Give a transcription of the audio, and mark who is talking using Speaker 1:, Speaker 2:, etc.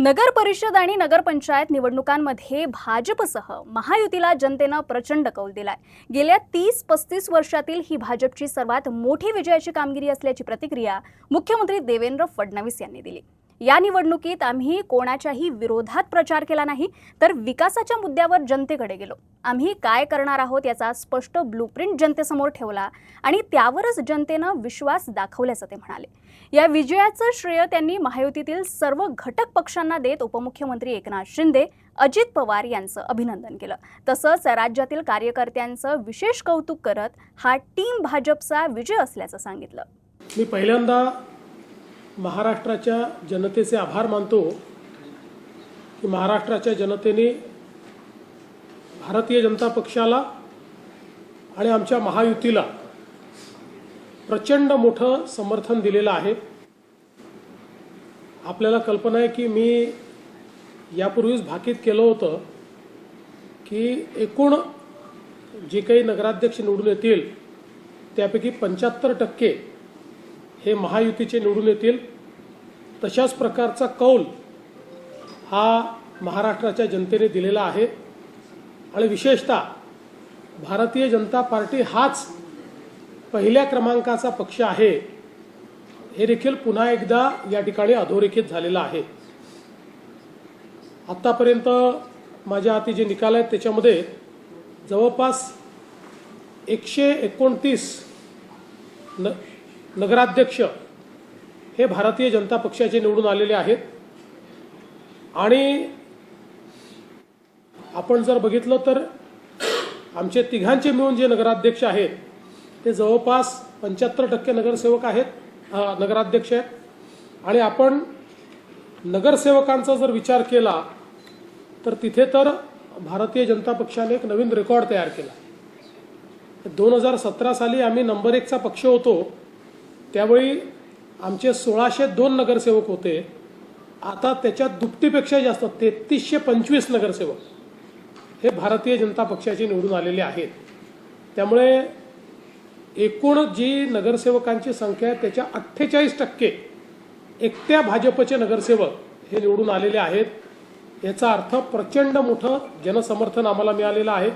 Speaker 1: नगर परिषद आणि नगरपंचायत निवडणुकांमध्ये भाजपसह महायुतीला जनतेनं प्रचंड कौल दिलाय. गेल्या तीस पस्तीस वर्षातील ही भाजपची सर्वात मोठी विजयाची कामगिरी असल्याची प्रतिक्रिया मुख्यमंत्री देवेंद्र फडणवीस यांनी दिली. या निवडणुकीत आम्ही कोणाच्याही विरोधात प्रचार केला नाही तर विकासाच्या मुद्द्यावर जनतेकडे गेलो. आम्ही काय करणार आहोत याचा स्पष्ट ब्लूप्रिंट जनतेसमोर ठेवला आणि त्यावरच जनतेनं विश्वास दाखवल्याचं ते म्हणाले. या विजयाचं श्रेय त्यांनी महायुतीतील सर्व घटक पक्षांना देत उपमुख्यमंत्री एकनाथ शिंदे अजित पवार यांचं अभिनंदन केलं. तसंच राज्यातील कार्यकर्त्यांचं विशेष कौतुक करत हा टीम भाजपचा विजय असल्याचं सांगितलं.
Speaker 2: मी पहिल्यांदा महाराष्ट्राच्या जनतेचे आभार मानतो की महाराष्ट्राच्या जनतेने भारतीय जनता पक्षाला आणि आमच्या महायुतीला प्रचंड मोठं समर्थन दिलेलं आहे. आपल्याला कल्पना आहे की मी यापूर्वीच भाकीत केलं होतं की एकूण जे काही नगराध्यक्ष निवडून येतील त्यापैकी पंच्याहत्तर टक्के हे महायुतीचे निवडून येतील. तशाच प्रकारचा कौल हा महाराष्ट्राच्या जनतेने दिलेला आहे. आणि विशेषतः भारतीय जनता पार्टी हाच पहिल्या क्रमांकाचा पक्ष आहे. हे देखील पुन्हा एकदा या ठिकाणी अधोरेखित झालेलं आहे. आत्तापर्यंत माझ्या हाती जे निकाल आहेत त्याच्यामध्ये जवळपास एकशे एकोणतीस न नगराध्यक्ष हे भारतीय जनता पक्षाचे निवडून आलेले आहेत. आणि आपण जर बघितलं तर आमचे तिघांचे मिळून जे नगराध्यक्ष आहेत ते जवळपास पंच्याहत्तर टक्के नगरसेवक आहेत नगराध्यक्ष आहेत. आणि आपण नगरसेवकांचा जर विचार केला तर तिथे तर भारतीय जनता पक्षाने एक नवीन रेकॉर्ड तयार केला. दोन हजार सतरा साली आम्ही नंबर एकचा पक्ष होतो त्यावेळी आमचे सोळाशे दोन नगरसेवक होते. आता त्याच्यात दुपटीपेक्षा जास्त तेहतीसशे पंचवीस नगरसेवक हे भारतीय जनता पक्षाचे निवडून आलेले आहेत. त्यामुळे एकूण जी नगरसेवकांची संख्या आहे त्याच्या अठ्ठेचाळीस टक्के एकट्या भाजपचे नगरसेवक हे निवडून आलेले आहेत. याचा अर्थ प्रचंड मोठं जनसमर्थन आम्हाला मिळालेलं आहे.